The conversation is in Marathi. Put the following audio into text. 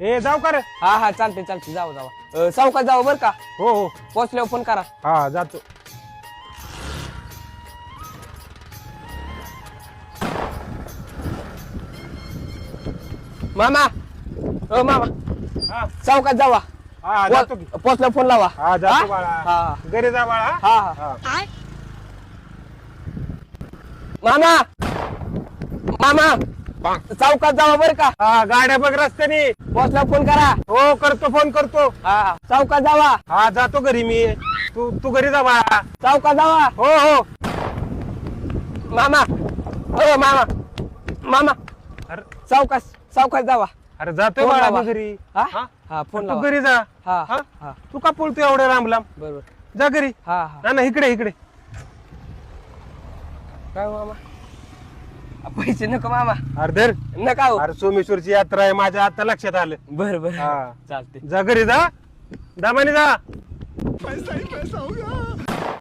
ए जाऊ का रे? हा हा चालते चालते जाऊ जाऊ. चौकात जाऊ बर का? हो हो. पोचल्यावर फोन करा. हा जातो. मामा. ओ मामा. हा. चौकात जावा. हा जातो की. पोचल्यावर फोन लावा. हा जातो हा? बाळा. हा. घरी जा बाळा. हा हा. हा. मामा. मामा. चौकात जावा बर का? हा गाड्या बघ रस्त्याने. पोचल्यावर फोन करा. हो करतो फोन करतो. हा. चौकात जावा. हा जातो घरी मी. तू तू घरी जा बाळा. चौकात जावा. हो हो. मामा. ओ मामा. मामा. अरे. चौकात चौकात जावा. अरे जातोय फोन बाळा लावा. मी घरी. हा? हा? हा फोन तू लावा. घरी जा. हा हा? हा. तू का पळतो एवढ्या लांब लांब बरोबर. जा घरी. हा हा. ना ना इकडे इकडे. काय हो मामा? पैसे नको मामा. अरे धर नका हो. अरे सोमेश्वरची यात्रा आहे माझ्या आता लक्षात आलं. बर बर. हा. चालते जा घरी जा. दामाने जा.